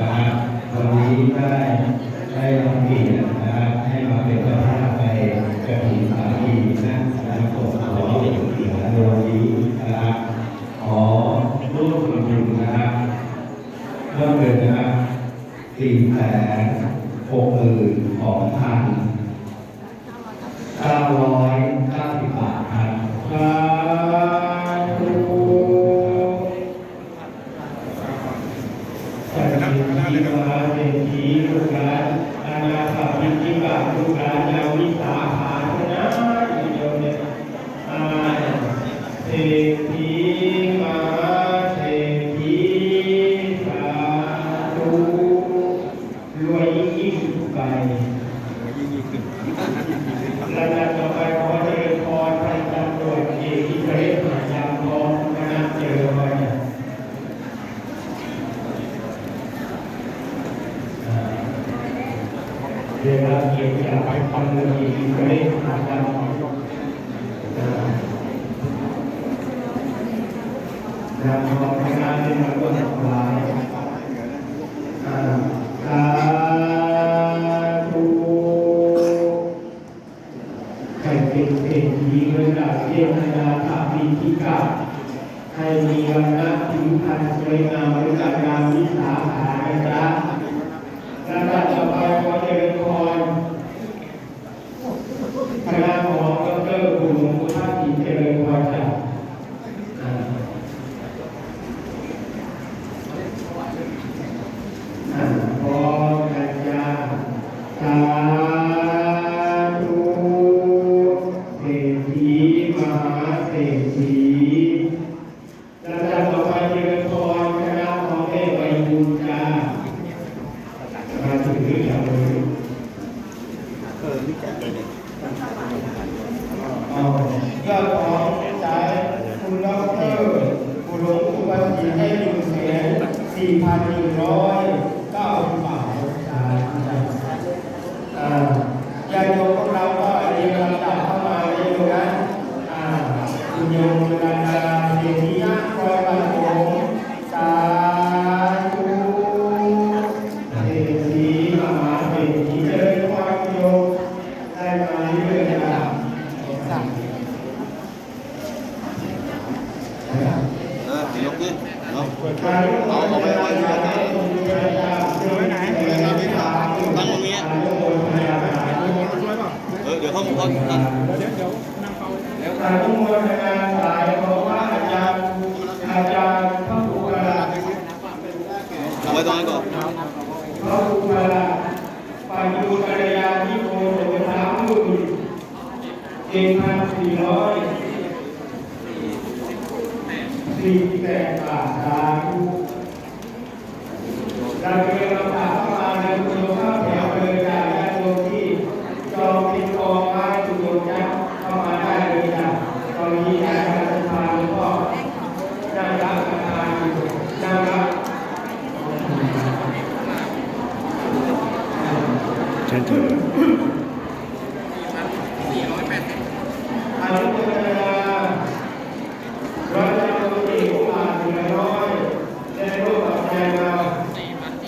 นะครับวันนี้ได้ได้รับเกียรตินะครับให้มาเป็นเจ้าภาพในกระถิ่นสามัคคีนะนะครับผมขอเกียรติในวันนี้นะครับขอร่วมทำบุญนะครับเริ่มเลยนะครับสี่แสนหกหมื่นสองพันเก้าร้อยเก้าสิบบาท ยิ่งยิ่งทุกไปและจะต่อไป ให้มีวันนะผิวพรรณสวยงามด้วยการงามวิสาหานะจ๊ะระดับต่อไปขอเจริญพรคณะของดรคุณหลวงพุทธกิจเจริญพรจ้ะอ่าอ่าพร้อมกันจ้าสาธุเศรษฐีมหาเศรษฐีระดับต่อไปเจริญพรคณะของเทพไวยบุญจ้ามาถึงหรือยังเลย เออนี่แกะเลยเนี่ยเอายอดของสายคุณดอกเตอรคุณหลวงอุปถัมภ์ให้หนึ่งแสนสี่พันหนึ่งร้อยเก้าสิบบาท ยกดิเนาะเอาเอาไปไว้ที่ไหนไว้ไหนตั้งตรงนี้เออเดี๋ยวเขาเขาตั้งการทุกมวลงานสายของว่าอาจารย์อาจารย์พระครูกระเอาไว้ตรงนั้นก่อนพระครูกระปัญญูกัลยาณิโกโสสามหมื่นเจ็ดพันสี่ร้อย สี่แปดบาทสาธุเราเรียนลำดับเข้ามาในคุณโยมข้าแถวเลยจากญาติโยมที่จองเป็นกองไม้คุโยมจะเข้ามาได้เลยจ้ะตอนนี้อาจารย์ประก็นั่งรับประทานอยู่นั่งรับเชิญเชิญอนุโมทนาร้อยละตัวเอกอาจเหลือน้อยได้ร่วมกับใจมา